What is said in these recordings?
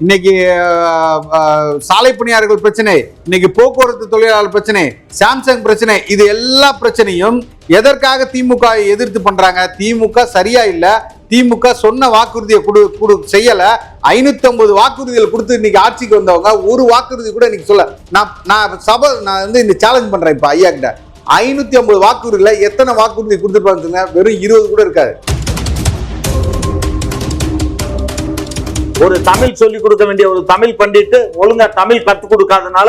இன்னைக்கு சாலை பணியாளர்கள் பிரச்சனை இன்னைக்கு போக்குவரத்து தொழிலாளர் பிரச்சனை சாம்சங் பிரச்சனை இது எல்லா பிரச்சனையும் எதற்காக திமுக எதிர்த்து பண்றாங்க? திமுக சரியா இல்ல. திமுக சொன்ன வாக்குறுதியை கொடு கொடு செய்யல. ஐநூத்தி ஐம்பது வாக்குறுதிகள் கொடுத்து இன்னைக்கு ஆட்சிக்கு வந்தவங்க ஒரு வாக்குறுதி கூட இன்னைக்கு சொல்ல நான் நான் சபை நான் வந்து இந்த சேலஞ்ச் பண்றேன் இப்ப ஐயா கிட்ட ஐநூத்தி ஐம்பது வாக்குறுதியில எத்தனை வாக்குறுதி கொடுத்துருப்பாங்க வெறும் இருபது கூட இருக்காது. ஒரு தமிழ் சொல்லி கொடுக்க வேண்டிய ஒரு தமிழ் பண்டிட்டு ஒழுங்கா தமிழ் கத்து கொடுக்காதனால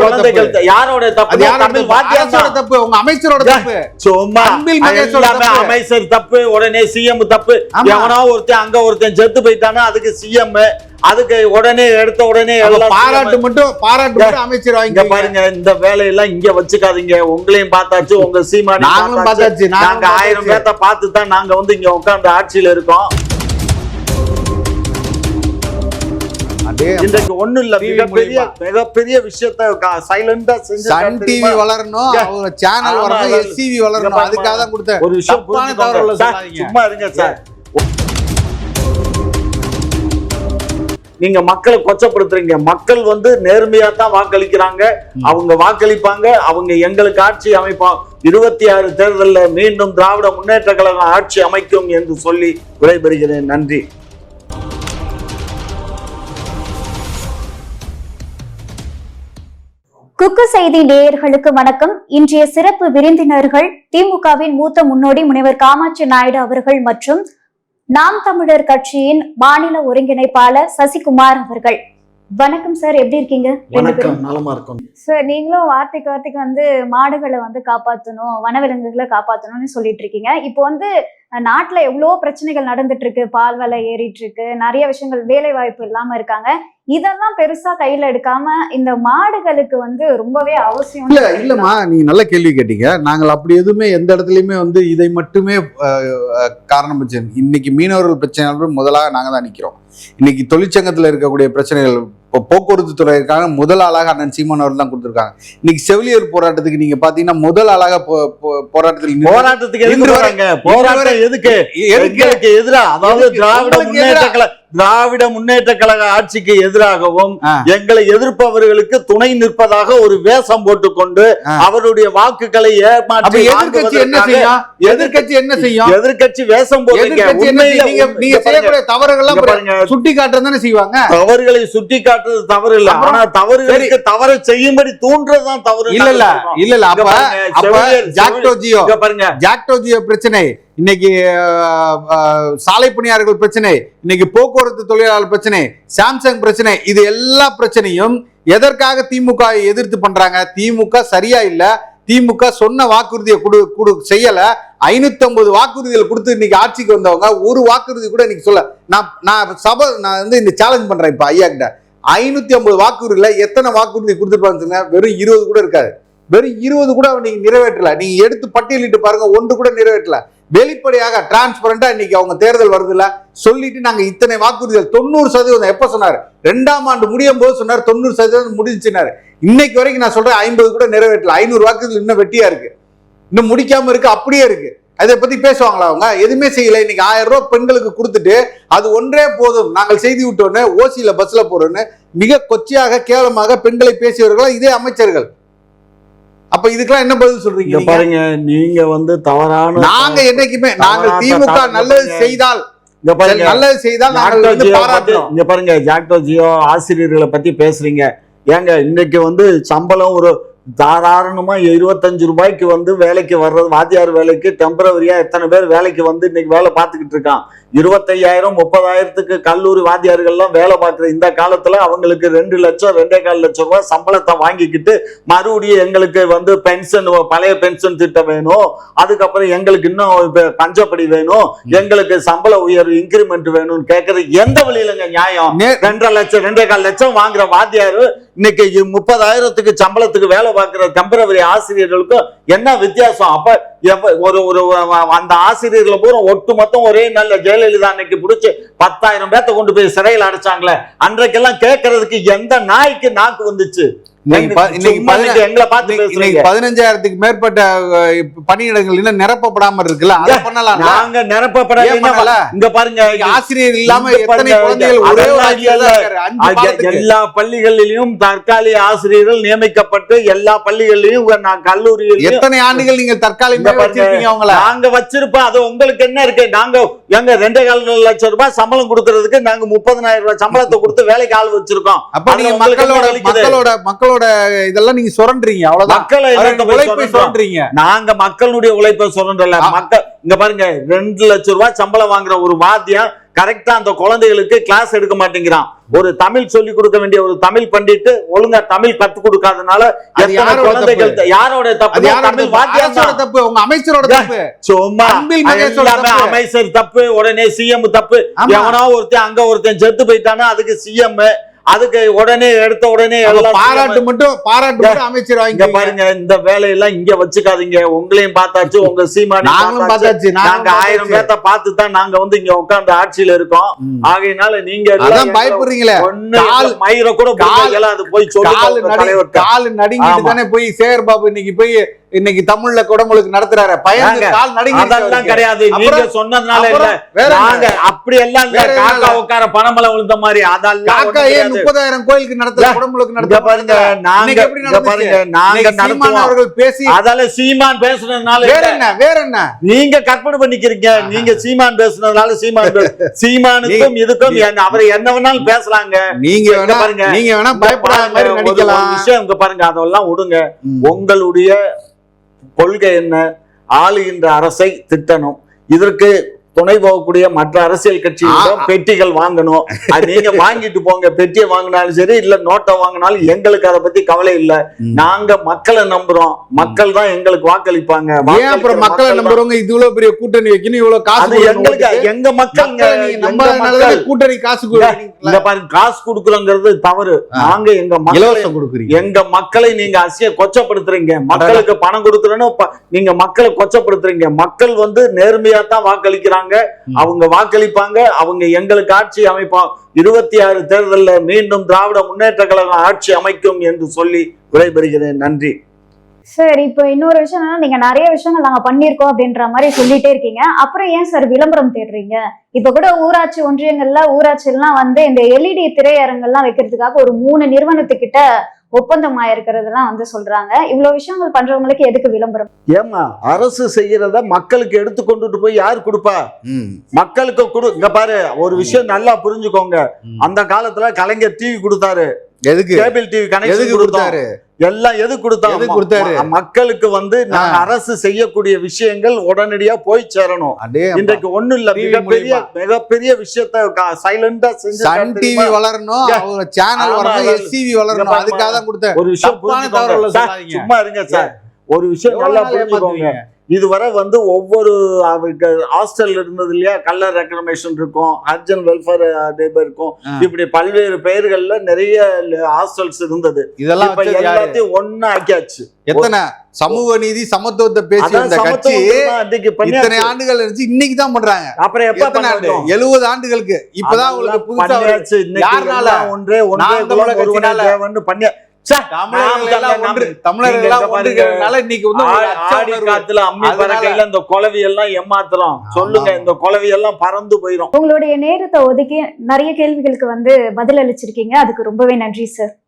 குழந்தைகள்? யாரோட தப்பு தமிழ் தப்பு? உங்க அமைச்சரோட தப்பு சும்மா. அமைச்சர் தப்பு உடனே சிஎம் தப்பு. எவனோ ஒருத்தன் அங்க ஒருத்தன் செத்து போயிட்டானா அதுக்கு சிஎம் அதுக்கு உடனே எடுத்த உடனே பாராட்டு. மட்டும் பாராட்டு அமைச்சர் இங்க பாருங்க இந்த வேலையெல்லாம் இங்க வச்சுக்காதீங்க உங்களையும் பார்த்தாச்சு உங்க சீமானி நாங்களும் பார்த்தாச்சு, நாங்க ஆயிரம். பேர்த்த பார்த்து தான் நாங்க வந்து இங்க உட்கார்ந்து ஆட்சியில இருக்கோம் இன்றைக்கு ஒண்ணும் இல்ல மிகப்பெரிய. மிகப்பெரிய விஷயத்த சைலண்டா சன் டிவி வளரணும். அவங்க சேனல் வரணும் இங்க வளரணும். அதுக்காக தான் கொடுத்தேன். ஒரு விஷயம். சும்மா இருங்க சார் நீங்க மக்களை கொச்சப்படுத்துறீங்க. மக்கள் வந்து நேர்மையா தான் வாக்களிக்கிறாங்க அவங்க வாக்களிப்பாங்க. அவங்க எங்களுக்கு ஆட்சி அமைப்போம் இருபத்தி ஆறு தேர்தல்ல மீண்டும் திராவிட முன்னேற்ற கழகம் ஆட்சி அமைக்கும் என்று சொல்லி விடைபெறுகிறேன். நன்றி. குக்கு செய்தி நேயர்களுக்கு வணக்கம். இன்றைய சிறப்பு விருந்தினர்கள் திமுகவின் மூத்த முன்னோடி முனைவர் காமாட்சி நாயுடு அவர்கள் மற்றும் நாம் தமிழர் கட்சியின் மாநில ஒருங்கிணைப்பாளர் சசிகுமார் அவர்கள். வணக்கம் சார் எப்படி இருக்கீங்க? வணக்கம் நலமா இருக்கும். சார் நீங்களும் வார்த்தைக்கு வார்த்தைக்கு வந்து மாடுகளை வந்து காப்பாற்றணும் வனவிலங்குகளை காப்பாற்றணும்னு சொல்லிட்டு இருக்கீங்க. இப்போ வந்து நாட்டில் எவ்வளோ பிரச்சனைகள் நடந்துட்டு இருக்கு பால் விலை ஏறிட்டு இருக்கு நிறைய விஷயங்கள் வேலை வாய்ப்பு இல்லாம இருக்காங்க. இதெல்லாம் பெருசா கையில எடுக்காம இந்த மாடுகளுக்கு வந்து ரொம்பவே அவசியம். இல்ல இல்லம்மா நீங்க நல்ல கேள்வி கேட்டீங்க. நாங்கள் அப்படி எதுவுமே எந்த இடத்துலயுமே வந்து இதை மட்டுமே காரணம் வச்சு இன்னைக்கு மீனவர்கள் பிரச்சனைகள் முதலாக நாங்க தான் நிற்கிறோம் இன்னைக்கு தொழிற்சங்கத்தில் இருக்கக்கூடிய பிரச்சனைகள் இப்போ போக்குவரத்து துறைக்கான முதல் ஆளாக அண்ணன் சீமான் அவர்கள் தான் கொடுத்துருக்காங்க. இன்னைக்கு செவிலியர் போராட்டத்துக்கு நீங்க பாத்தீங்கன்னா முதல் ஆளாக போராட்டத்தில் போராட்டத்துக்கு இன்று போராட்டம் எதுக்கு? எதுக்கு? எங்களுக்கு எதிரா? அதாவது? திராவிட முன்னேற்ற திராவிட முன்னேற்ற கழக ஆட்சிக்கு எதிராகவும். எங்களை எதிர்ப்பவர்களுக்கு துணை நிற்பதாக ஒரு வேஷம் போட்டுக்கொண்டு. அவருடைய வாக்குகளை ஏமாற்றி எதிர்க்கட்சி என்ன செய்யும்? எதிர்க்கட்சி என்ன செய்யும்? எதிர்க்கட்சி வேஷம் சுட்டி காட்டுறது செய்வாங்க? தவறுகளை சுட்டி காட்டுறது தவறு இல்ல ஆனா தவறுகளுக்கு தவறை செய்யும்படி தூண்டுறதுதான் தவறு. இல்ல இல்ல இல்ல இல்ல இங்க அப்ப பாருங்க, அப்ப செவிலியர் ஜாக்டோ ஜியோ இங்க பாருங்க. ஜாக்டோ ஜியோ பிரச்சனை. இன்னைக்கு சாலை பணியாளர்கள் பிரச்சனை இன்னைக்கு போக்குவரத்து தொழிலாளர் பிரச்சனை சாம்சங் பிரச்சனை இது எல்லா பிரச்சனையும் எதற்காக திமுக எதிர்த்து பண்றாங்க? திமுக சரியா இல்லை. திமுக சொன்ன வாக்குறுதியை கொடு கொடு செய்யலை. ஐநூத்தி ஐம்பது வாக்குறுதிகள் கொடுத்து இன்னைக்கு ஆட்சிக்கு வந்தவங்க ஒரு வாக்குறுதி கூட இன்னைக்கு சொல்ல நான் நான் சபை நான் வந்து இந்த சேலஞ்ச் பண்றேன் இப்ப ஐயா கிட்ட ஐநூத்தி ஐம்பது வாக்குறுதியில் எத்தனை வாக்குறுதி கொடுத்துருப்பாங்க வெறும் இருபது கூட இருக்காது. வெறும் இருபது கூட நீங்க நிறைவேற்றல. நீங்க எடுத்து பட்டியலிட்டு பாருங்க ஒன்று கூட நிறைவேற்றல. வெளிப்படையாக டிரான்ஸ்பரண்டா இன்னைக்கு அவங்க தேர்தல் வருதுல்ல? சொல்லிட்டு நாங்க இத்தனை வாக்குறுதிகள் தொண்ணூறு சதவீதம் எப்ப சொன்னாரு? ரெண்டாம் ஆண்டு முடியும் போது சொன்னார் தொண்ணூறு சதவீதம் முடிஞ்சுனாரு இன்னைக்கு வரைக்கும் நான் சொல்றேன் ஐம்பது கூட நிறைவேற்றல. ஐநூறு வாக்குறுதிகள் இன்னும் வெட்டியா இருக்கு. இன்னும் முடிக்காம இருக்கு அப்படியே இருக்கு. அதை பத்தி பேசுவாங்களா அவங்க? எதுவுமே செய்யல. இன்னைக்கு ஆயிரம் ரூபாய் பெண்களுக்கு கொடுத்துட்டு அது ஒன்றே போதும். நாங்கள் செய்தி விட்டோன்னு ஓசியில பஸ்ல போறோன்னு மிக கொச்சையாக கேவலமாக பெண்களை பேசியவர்களா இதே அமைச்சர்கள். அப்ப இதுக்கெல்லாம் என்ன பதில் சொல்றீங்க நீங்க? பாருங்க நீங்க வந்து தவறான நாங்க என்னைக்குமே நாங்கள் தவறான திமுக நல்லது. செய்தால் இங்க பாருங்க நல்லது செய்தால் இங்க பாருங்க ஜாக்டோ ஜியோ ஆசிரியர்களை பத்தி பேசுறீங்க ஏங்க இன்னைக்கு வந்து சம்பளம் ஒரு சாதாரணமா இருபத்தஞ்சு ரூபாய்க்கு வந்து வேலைக்கு வர்றது வாத்தியார் வேலைக்கு டெம்பரவரியா எத்தனை பேர் வேலைக்கு வந்து இன்னைக்கு வேலை பார்த்துக்கிட்டு இருக்கான்? இருபத்தையாயிரம் முப்பதாயிரத்துக்கு கல்லூரி வாத்தியார்கள்லாம் வேலை பார்க்குற இந்த காலத்துல அவங்களுக்கு ரெண்டு லட்சம் ரெண்டே கால் லட்சம் ரூபாய் சம்பளத்தை வாங்கிக்கிட்டு மறுபடியும் எங்களுக்கு வந்து பென்ஷன் பழைய பென்ஷன் திட்டம் வேணும். அதுக்கப்புறம் எங்களுக்கு இன்னும் இப்ப பஞ்சப்படி வேணும். எங்களுக்கு சம்பள உயர்வு இன்கிரிமெண்ட் வேணும்னு கேட்கறது எந்த வழியிலங்க நியாயம்? ரெண்டரை லட்சம் ரெண்டே கால் லட்சம் வாங்குற வாத்தியாரு இன்னைக்கு முப்பதாயிரத்துக்கு சம்பளத்துக்கு வேலை பார்க்குற டெம்பரவரி ஆசிரியர்களுக்கும் என்ன வித்தியாசம்? அப்ப ஒரு ஒரு ஒரு- அந்த ஆசிரியர்களை பூரா ஒட்டு மொத்தம் ஒரே நல்ல ஜெயலலிதா அன்னைக்கு பிடிச்சி பத்தாயிரம் பேர்த்த கொண்டு போய் சிறையில் அடைச்சாங்களே. அன்றைக்கெல்லாம் கேட்கறதுக்கு எந்த நாய்க்கு நாக்கு வந்துச்சு? நீங்க பதினஞ்சாயிரத்துக்கு மேற்பட்ட பணியிடங்கள் இன்னும் நிரப்பப்படாம இருக்குல்ல? அதை பண்ணலாம் நாங்க நிரப்பப்பட? இங்க பாருங்க ஆசிரியர் இல்லாம எத்தனை குழந்தைகள் ஒரே. எல்லா பள்ளிகளிலும் தற்காலிக ஆசிரியர்கள் நியமிக்கப்பட்டு எல்லா பள்ளிகளிலும் நான் கல்லூரியிலும் எத்தனை ஆண்டுகள் தற்காலிகமாக பாருங்க, வச்சிருப்பீங்க அவங்கள? நாங்க வச்சிருப்போம். அது உங்களுக்கு என்ன இருக்கு? நாங்க எங்க ரெண்டே கால் லட்சம் ரூபாய் சம்பளம் கொடுக்கறதுக்கு நாங்க முப்பதனாயிரம் ரூபாய் சம்பளத்தை கொடுத்து வேலைக்கு ஆள் வச்சிருக்கோம். அப்ப நீங்க மக்களோட? மக்களோட மக்களோட இதெல்லாம் நீங்க சுரண்டுறீங்க அவ்வளவுதான் மக்களை உழைப்பை? சுரண்டுறீங்க நாங்க மக்களுடைய உழைப்பை ஆ. மக்கள் இங்க பாருங்க ரெண்டு லட்சம் ரூபாய் சம்பளம் வாங்குற ஒரு வாத்தியம் கரெக்டா அந்த குழந்தைகளுக்கு கிளாஸ் எடுக்க மாட்டேங்கிறான் ஒரு தமிழ் சொல்லி கொடுக்க வேண்டிய ஒரு தமிழ் பண்டிட்டு ஒழுங்கா தமிழ் கத்து கொடுக்காதனால குழந்தைகள்? யாரோட தப்பு தமிழ் தான். தப்பு உங்க அமைச்சரோட தப்பு சும்மா. அமைச்சர் தப்பு உடனே சிஎம் தப்பு. எவனோ ஒருத்தன் அங்க ஒருத்தன் செத்து போயிட்டானா அதுக்கு சிஎம் அதுக்கு உடனே எடுத்த உடனே பாராட்டு மட்டும் பாராட்டு மட்டும் அமைச்சர் இங்க பாருங்க இந்த வேலையெல்லாம் இங்க வச்சுக்காதீங்க. உங்களையும் பார்த்தாச்சு உங்க சீமானையும் நாங்களும் பார்த்தாச்சு. நாங்க ஆயிரம் பேர்த்த பார்த்து தான் நாங்க வந்து இங்க உட்கார்ந்து ஆட்சியில இருக்கோம். ஆகையினால நீங்க பயப்படுறீங்களே. மயிரை கூட அது போய் சொல்லுங்க காலு நடுங்கிட்டு. தானே போய் சேகர் பாபு இன்னைக்கு போய் இன்னைக்கு தமிழ்ல குடமுழுக்கு நடத்துறாரு. பையன் ஏங்க, கால் நடுங்கி அதெல்லாம் கிடையாது. நீங்க சொன்னதுனால இல்ல? நாங்க அப்படி எல்லாம் இல்ல? காக்கா உட்கார பணமலை விழுந்த மாதிரி அதெல்லாம் காக்கா ஏன். முப்பதாயிரம் கோயிலுக்கு நடத்துற இல்ல, குடமுழுக்கு நடத்த பாருங்க நாங்க எப்படி? பாருங்க நாங்க நடத்துவோம். அவர்கள் பேசி அதெல்லாம் சீமான் பேசுனதுனால வேற. என்ன? வேற என்ன? நீங்க கற்பனை பண்ணிக்கிறீங்க. நீங்க சீமான் பேசுனதுனால சீமான் சீமானுக்கும் இதுக்கும் என்ன- அவர் என்ன வேணாலும் பேசலாங்க. நீங்க வேணா பாருங்க. நீங்க வேணா பயப்படாத மாதிரி நடிக்கலாம். விஷயம் இங்க பாருங்க. அதெல்லாம் விடுங்க. உங்களுடைய கொள்கை என்ன? ஆளுகின்ற அரசை திட்டணும். இதற்கு துணை போகக்கூடிய மற்ற அரசியல் கட்சிகளிடம். பெட்டிகள் வாங்கணும். நீங்க வாங்கிட்டு போங்க. பெட்டியை வாங்கினாலும் சரி இல்ல நோட்டை வாங்கினாலும் எங்களுக்கு அதை பத்தி கவலை இல்ல. நாங்க மக்களை நம்புறோம். மக்கள் தான் எங்களுக்கு வாக்களிப்பாங்க. ஏன் அப்புறம் மக்களை. நம்புறவங்க இது இவ்வளவு பெரிய கூட்டணி வைக்கணும் இவ்வளவு காசு எங்களுக்கு? எங்க மக்கள் கூட்டணி காசு? இங்க பாருங்க காசு கொடுக்குறோங்கிறது தவறு. நாங்க எங்க மக்களை கொடுக்குறீங்க. எங்க மக்களை நீங்க அசிய கொச்சப்படுத்துறீங்க. மக்களுக்கு பணம் கொடுக்குறேன்னு நீங்க மக்களை கொச்சப்படுத்துறீங்க. மக்கள் வந்து நேர்மையா தான் வாக்களிக்கிறாங்க. வருவாங்க அவங்க வாக்களிப்பாங்க அவங்க எங்களுக்கு ஆட்சி அமைப்போம். இருபத்தி ஆறு தேர்தலில் மீண்டும் திராவிட முன்னேற்ற கழகம் ஆட்சி அமைக்கும் என்று சொல்லி விடைபெறுகிறேன். நன்றி. சார் இப்போ இன்னொரு விஷயம் என்னன்னா நீங்க நிறைய விஷயங்கள் நாங்க பண்ணியிருக்கோம் அப்படின்ற மாதிரி சொல்லிட்டே இருக்கீங்க. அப்புறம் ஏன் சார் விளம்பரம் தேடுறீங்க? இப்ப கூட ஊராட்சி ஒன்றியங்கள்ல ஊராட்சியெல்லாம் வந்து இந்த எல்இடி திரையரங்கெல்லாம் வைக்கிறதுக்காக ஒரு மூணு நிறுவனத்துக்கிட்ட ஒப்பந்தம் ஆயிருக்கிறதுலாம் வந்து சொல்றாங்க. இவ்வளவு விஷயங்கள் பண்றவங்களுக்கு எதுக்கு விளம்பரம்? ஏமா அரசு செய்யறத மக்களுக்கு எடுத்து கொண்டுட்டு போய் யார் கொடுப்பா. மக்களுக்கு கொடு இங்க பாரு ஒரு விஷயம் நல்லா புரிஞ்சுக்கோங்க. அந்த காலத்துல கலைஞர் டிவி கொடுத்தாரு. எதுக்கு? கேபிள் டிவி கனெக்ஷன் கொடுத்தாரு? எல்லாம் எது எதுக்கு கொடுத்தாரு? மக்களுக்கு வந்து ஆ. அரசு செய்யக்கூடிய விஷயங்கள் உடனடியா போய் சேரணும் இன்றைக்கு ஒண்ணு இல்ல மிகப்பெரிய. மிகப்பெரிய விஷயத்த சைலண்டா செஞ்சு சன் டிவி வளரணும். அவங்க சேனல் வளரணும் இங்க பாருங்க. அதுக்காக தான் கொடுத்த ஒரு விஷயம் சொல்லாதீங்க. சும்மா இருங்க சார் ஒரு விஷயம் நல்லா புரிஞ்சுக்கோங்க? இதுவரை வந்து ஒவ்வொரு ஹாஸ்டல் இருந்தது இல்லையா? கல்லர் ரெக்கனமேஷன் இருக்கும் அர்ஜன் வெல்ஃபேர் டேபர் இருக்கும். இப்படி பல்வேறு பெயர்கள்ல நிறைய ஹாஸ்டல்ஸ் இருந்தது. இதெல்லாம்? எல்லாத்தையும் ஒண்ணா ஆக்கியாச்சு. எத்தனை? சமூக நீதி சமத்துவத்தை பேசி அதான் வந்த கட்சி இத்தனை. ஆண்டுகள் இருந்துச்சு இன்னைக்கு தான் பண்றாங்க. அப்புறம் எப்ப ஆண்டு? எழுபது ஆண்டுகளுக்கு. இப்பதான் உங்களுக்கு புதுசா ஒன்றே ஒன்றே பறந்து போயிரும். உங்களுடைய நேரத்தை ஒதுக்கி நிறைய கேள்விகளுக்கு வந்து பதில் அளிச்சிருக்கீங்க அதுக்கு ரொம்பவே நன்றி சார்